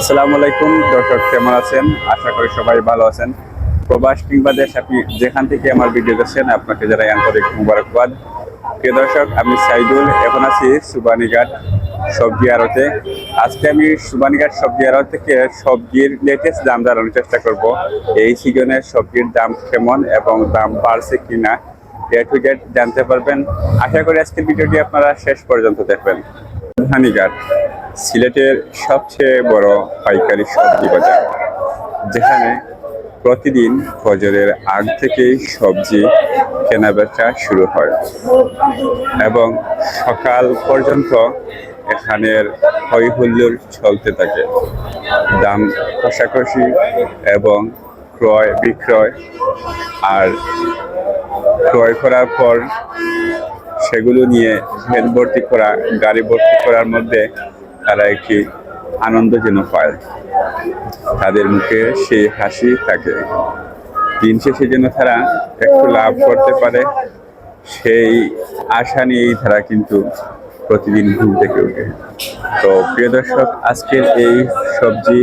আসসালামু আলাইকুম, দর্শক কেমন আছেন? আশা করি সবাই ভালো আছেন। প্রবাস কিংবা দেশ আপনি যেখান থেকে আমার ভিডিও দেখছেন, আপনাকে যারা আন্তরিক মুবারকবাদ। প্রিয় দর্শক, আমি সাইদুল, এখন আছি সুবানীঘাট সবজি আড়তে। আজকে আমি সুবানীঘাট সবজি আড়ত থেকে সবজির লেটেস্ট দাম জানানোর চেষ্টা করব। এই সিজনে সবজির দাম কেমন এবং দাম বাড়ছে কিনা এ টু জেড জানতে পারবেন। আশা করি আজকের ভিডিওটি আপনারা শেষ পর্যন্ত দেখবেন। ধানিঘাট সিলেটের সবচেয়ে বড় পাইকারি সবজি বাজার, যেখানে প্রতিদিন ফজরের আগ থেকেই সবজি কেনাবেচা শুরু হয় এবং সকাল পর্যন্ত এখানের হই চলতে থাকে। দাম কষাকষি এবং ক্রয় বিক্রয় আর ক্রয় করার পর সেগুলো নিয়ে ভ্যান ভর্তি করা, গাড়ি ভর্তি করার মধ্যে তারা একটি আনন্দ যেন পায়। তাদের মুখে সেই হাসি থাকে। দিন শেষে যেন তারা একটু লাভ করতে পারে, সেই আশা নিয়েই তারা কিন্তু প্রতিদিন ঘুম থেকে ওঠে। তো প্রিয় দর্শক, আজকের এই সবজি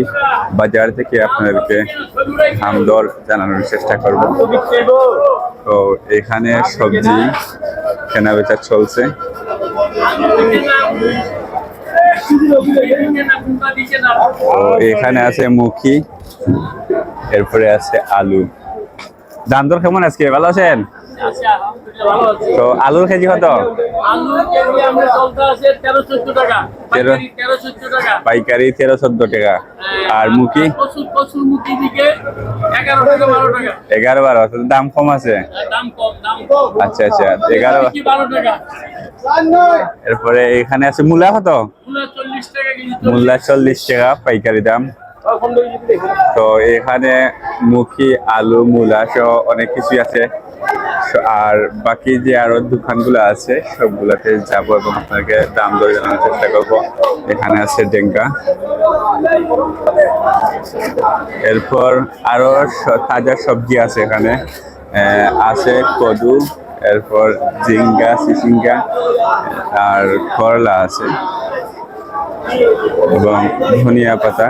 বাজার থেকে আপনাদেরকে দাম দর জানানোর চেষ্টা করব। তো এখানে সবজি কেনাবেচা চলছে। এখানে আছে মুখি এরপরে আছে আলু। দাম দর কেমন আজকে? ভালো আছেন? তো আলুর কেজি কত? পাইকারি তেরো চোদ্দ টাকা। আর মুখি? এগারো বারো দাম কম আছে? আচ্ছা আচ্ছা এগারো। এরপরে এখানে আছে মূলা কত? মূলা চল্লিশ টাকা পাইকারি দাম। তো এখানে মুখি আলু মূলা সহ অনেক কিছুই আছে। আর বাকি যে আরও দোকানগুলো আছে, সবগুলাতে যাব এবং আপনাকে দাম দর জানানোর চেষ্টা করব। এখানে আছে ডেঙ্গা। এরপর আরও তাজা সবজি আছে এখানে। আছে কদু, এরপর জিঙ্গা সিসিঙ্গা আর করলা আছে। এবং ধনিয়া পাতা।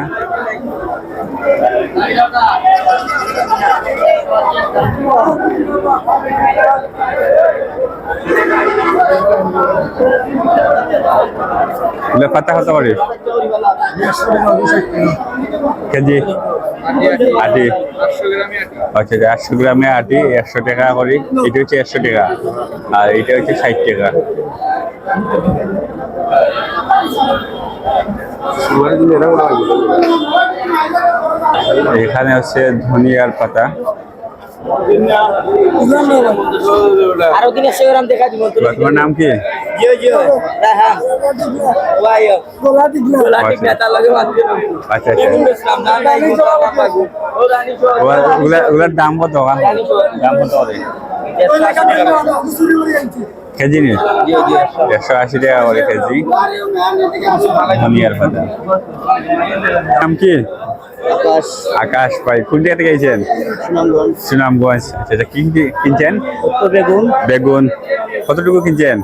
পাতা কত করে। কেজি? আটি। আচ্ছা একশো গ্রামে আটি, একশো টাকা করি। এটা হচ্ছে একশো টাকা। আর এটা হচ্ছে ষাট টাকা। এখানে হচ্ছে ধনিয়ার পাতা। তোমার নাম কি? হ্যাঁ লগে বাদ দিলাম। আচ্ছা আচ্ছা। ওগুলার দাম কত? দাম কত? কেজি নি জিও জিও একশো আশি টাকা করে কেজি। ধনিয়ার পাতা। নাম কি? আকাশ। ভাই কোন জায়গা থেকে গেছেন সুনামগঞ্জ। আচ্ছা আচ্ছা কিনছেন? বেগুন। বেগুন। কতটুকু কিনছেন?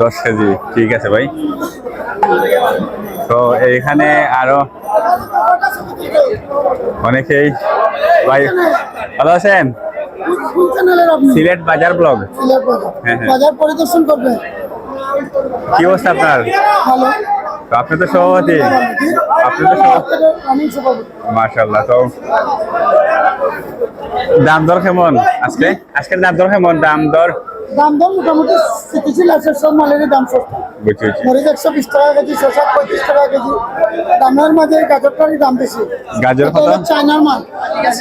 দশ কেজি। ঠিক আছে ভাই। তো এইখানে আরও অনেকেই ভাই ভালো আছেন? চ্যানেলের আপনি? সিলেট বাজার ব্লগ। সিলেট বাজার। হ্যাঁ, হ্যাঁ। বাজার পরিদর্শন করবে? কি অবস্থা আপনার? ভালো। আপনি তো সভাপতি। আপনি তো সভাপতি। তো দাম দর কেমন আজকে? আজকের দাম দর কেমন? দাম দর? দাম দর মোটামুটি স্থিতিশীল আছে সব মালের দাম সস্তা। বুঝছি। মরিচ একশো বিশ টাকা কেজি শসা পঁয়ত্রিশ টাকা কেজি। দামের মাঝে গাজরটারই দাম বেশি। গাজর কত? চায়নার মাল।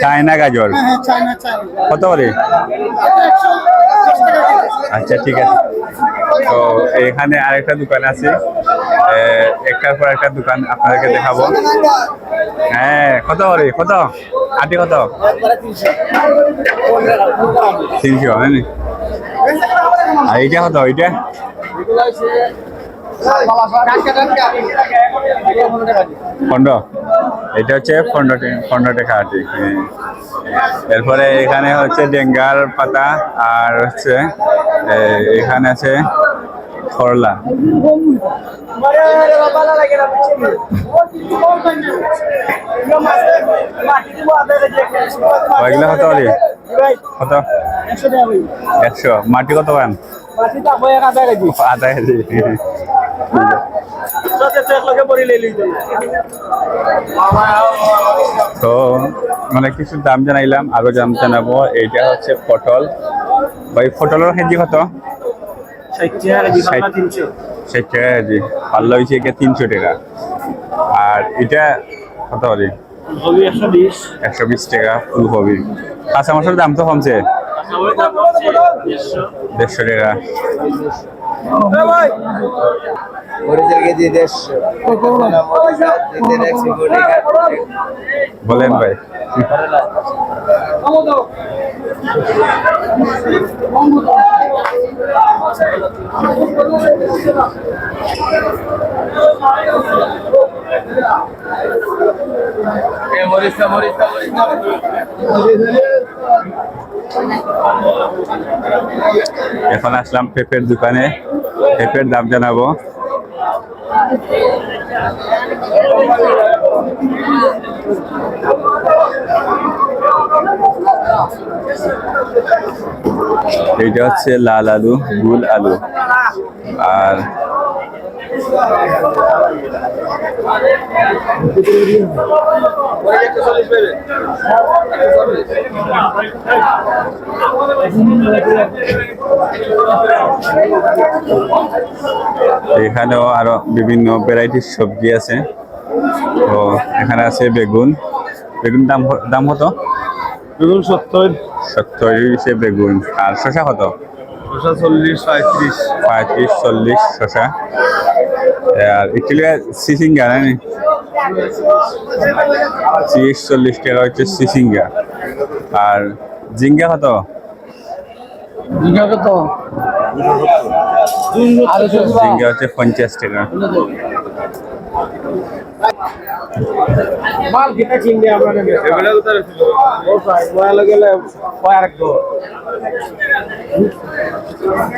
চায়না গাজর? হ্যাঁ হ্যাঁ চায়না চায়না। কত করে? আচ্ছা ঠিক আছে। তো এখানে আরেকটা দোকান আছে। একটার পর একটা দোকান আপনাদেরকে দেখাবো। হ্যাঁ কত করে? কত? আটি কত? তিনশো এইটা কত? এইটা? পনেরো এটা হচ্ছে পনেরো টাকা পনেরো টাকা আটি হ্যাঁ। এরপরে এখানে হচ্ছে ডেঙ্গার পাতা আর হচ্ছে এখানে আছে করলা কত একশো মাটি কত পান? আধা কেজি। তো মানে কিছু দাম জানাইলাম আরও দাম জানাব। এইটা হচ্ছে পটল। ভাই পটলের কেজি কত? ষাট টাকা কেজি। পাল্লা হয়েছে একে তিনশো টাকা। আর এটা কত করে? একশো বিশ। টাকা ফুলকপি। কাঁচা মাছের দাম তো কমছে। দেড়শো বলেন ভাই। মরিচা মরিচা মরিচা। এখন আসলাম পেঁপের দোকানে। পেঁপের দাম জানাব। এইটা হচ্ছে লাল আলু গুল আলু। আর এখানেও আরও বিভিন্ন ভ্যারাইটির সবজি আছে। তো এখানে আছে বেগুন। বেগুন দাম দাম কত? বেগুন সত্তর। সত্তর বেগুন। আর শশা কত? চল্লিশ পঁয়ত্রিশ। পঁয়ত্রিশ চল্লিশ শশা আর একচুয়ালি সিসিঙ্গা না তিরিশ চল্লিশ টাকা হচ্ছে সিসিঙ্গা। আর জিঙ্গা কত? জিঙ্গা কত? জিঙ্গা হচ্ছে পঞ্চাশ টাকা। মাল কিনা কিনবে আমরা উতারে ছিল ও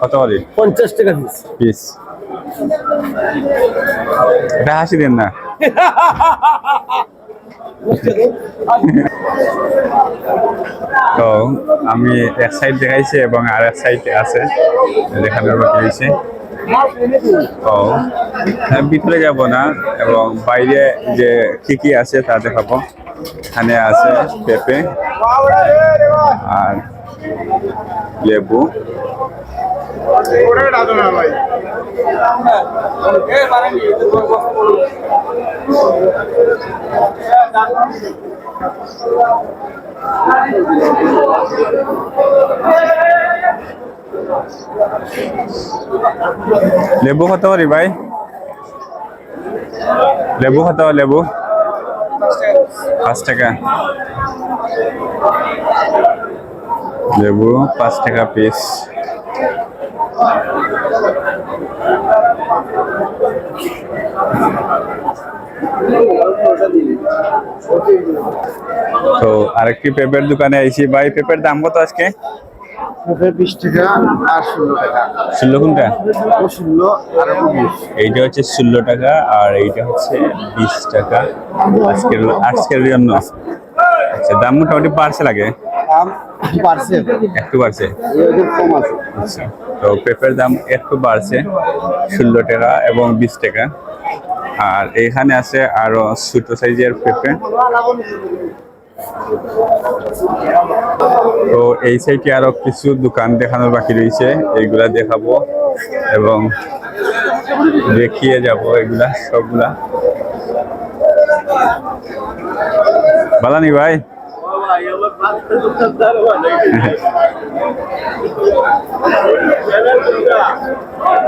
কত করি? পঞ্চাশ টাকা পিস পিস এটা হাসি দেন না। তো আমি এক সাইড দেখাইছি এবং আর এক সাইডে আছে দেখানোর বাকি হয়েছে তো ভিতরে যাব না এবং বাইরে যে কি কি আছে তা দেখাবো। এখানে আছে পেঁপে আর লেবু। লেবু কত করি ভাই? লেবু কত লেবু? পাঁচ টাকা। লেবু পাঁচ টাকা পিস তো আরেকটি পেঁপের দোকানে আইছি। ভাই পেঁপের দাম কত আজকে? এইটা হচ্ছে ষোলো টাকা আর এইটা হচ্ছে বিশ টাকা। আজকের আজকের জন্য। আচ্ছা দাম মোটামুটি বাড়ছে লাগে। দাম বাড়ছে। একটু বাড়ছে? কম আছে। আচ্ছা। তো পেঁপের দাম একটু বাড়ছে ষোলো টাকা এবং বিশ টাকা। আর এখানে আছে আরও ছোট সাইজের পেঁপে। তো এই সাইডে আরও কিছু দোকান দেখানোর বাকি রয়েছে এইগুলা দেখাবো এবং দেখিয়ে যাব এগুলা সবগুলা। বালানি ভাই।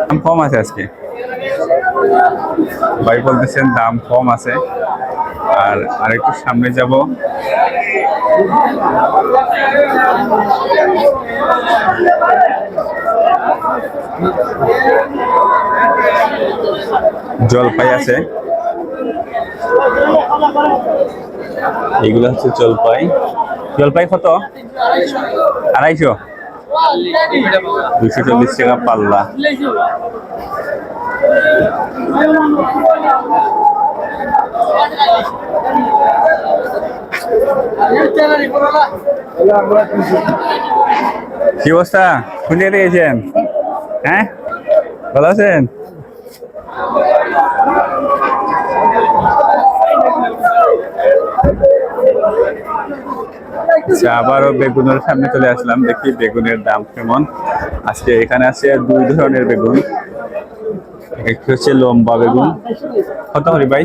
দাম কম আছে আজকে। ভাই বলতেছেন দাম কম আছে। আর আরেকটু সামনে যাব। জলপাই আছে। এগুলো হচ্ছে জলপাই। জলপাই কত? আড়াইশো। দুশো চল্লিশ টাকা পাল্লা। কি অবস্থা? জায়গায় গেছেন হ্যাঁ? ভালো আছেন? আচ্ছা আবারও বেগুনের সামনে চলে আসলাম। দেখি বেগুনের দাম কেমন। আজকে এখানে আছে দুই ধরনের বেগুন। একটি হচ্ছে লম্বা বেগুন। কত করি ভাই?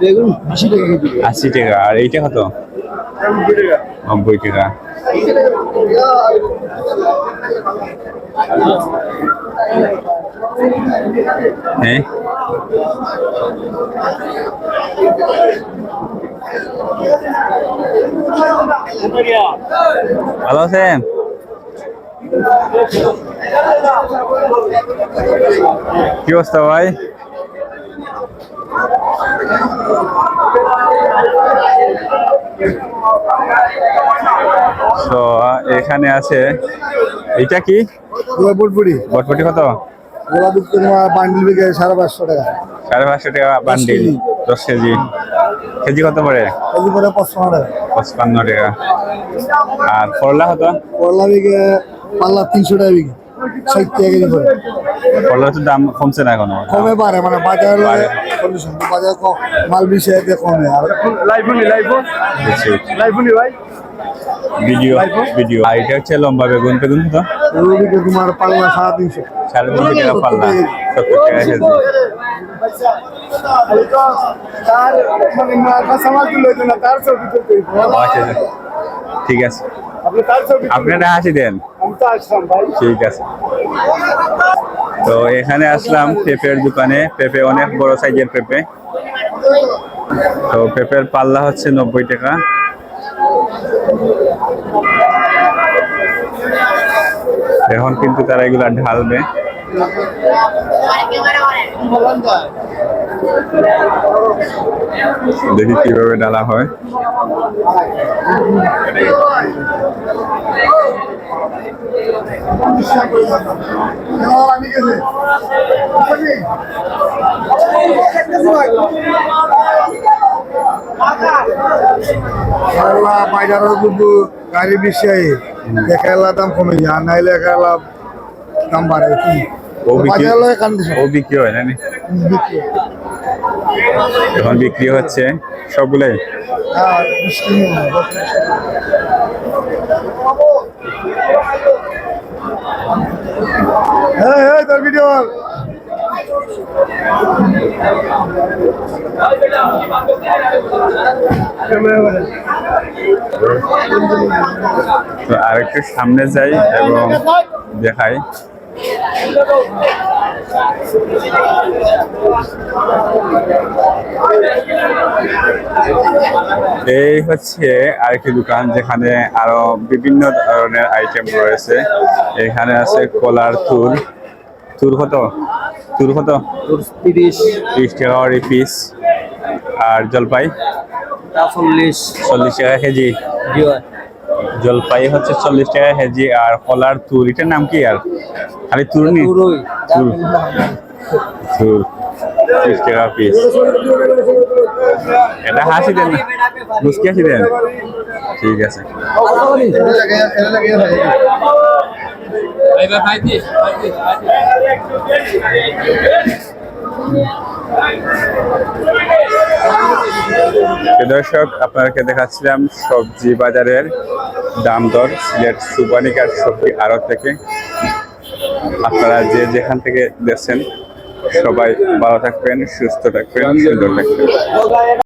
বেগুন আশি টাকা আশি টাকা। আর এইটা কত? নব্বই টাকা। হ্যাঁ। ভালো আছেন? কি অবস্থা ভাই? তো এখানে আছে এটা কি? বটবটি কত? গোলা দুধ বান্ডিল বিকে সাড়ে পাঁচশো টাকা। সাড়ে পাঁচশো টাকা বান্ডিল দশ কেজি। কেজি কত পড়ে? কেজি করে পাঁচশো টাকা। পঁচপান্ন টাকা। আর করলা কত? করলা বিকে পাল্লা তিনশো টাকা বিকে। ষাট টাকা কেজি করে করলা তো দাম কমছে না এখনও। কমে পারে মানে বাজার বাজার কম মাল বেশি কমে। আর লাইফুনি লাইফুন। লাইফুনি ভাই। Video video. আর এটা হচ্ছে লম্বা বেগুন বেগুন রুবিকে তোমার পাল্লা সাড়ে তিনশো। সাড়ে তিনশো টাকা পাল্লা সত্তর টাকা কেজি। আচ্ছা আচ্ছা। ঠিক আছে। আপনারা হাসি দেন। তো ঠিক আছে। তো এখানে আসলাম পেঁপের দোকানে। পেঁপে অনেক বড় সাইজের পেঁপে। তো পেঁপের পাল্লা হচ্ছে নব্বই টাকা। এখন কিন্তু তারা এগুলা ঢালবে। দেখি কীভাবে ডালা হয়। খেলা কিন্তু গাড়ি বেশি আই খেলা দাম কমে যায় আর নাইলে খেলা দাম বাড়ে। কি ও বিক্রি হয় না এখন বিক্রি হচ্ছে সবগুলাই? হ্যাঁ বৃষ্টি নেই হ্যাঁ হ্যাঁ তোর ভিডিও তো আরেকটু সামনে যাই এবং দেখাই। এই হচ্ছে আরেকটি দোকান যেখানে আরও বিভিন্ন ধরনের আইটেম রয়েছে। এখানে আছে কলার তুর। তুর কত? তুর কত? তিরিশ। তিরিশ টাকা পিস আর জলপাই চল্লিশ চল্লিশ টাকা কেজি জলপাই হচ্ছে চল্লিশ টাকা কেজি আর কলার তুর এটার নাম কি আর খালি তুর নি তুর তুর টাকা পিস এটা হাসি দেন না মুসকি হাসি দেন ঠিক আছে দর্শক, আপনাদেরকে দেখাচ্ছিলাম সবজি বাজারের দাম দর, সিলেট সুবানিকার সবজি আড়ত থেকে। আপনারা যে যেখান থেকে দেখছেন, সবাই ভালো থাকবেন, সুস্থ থাকবেন, সুন্দর থাকবেন।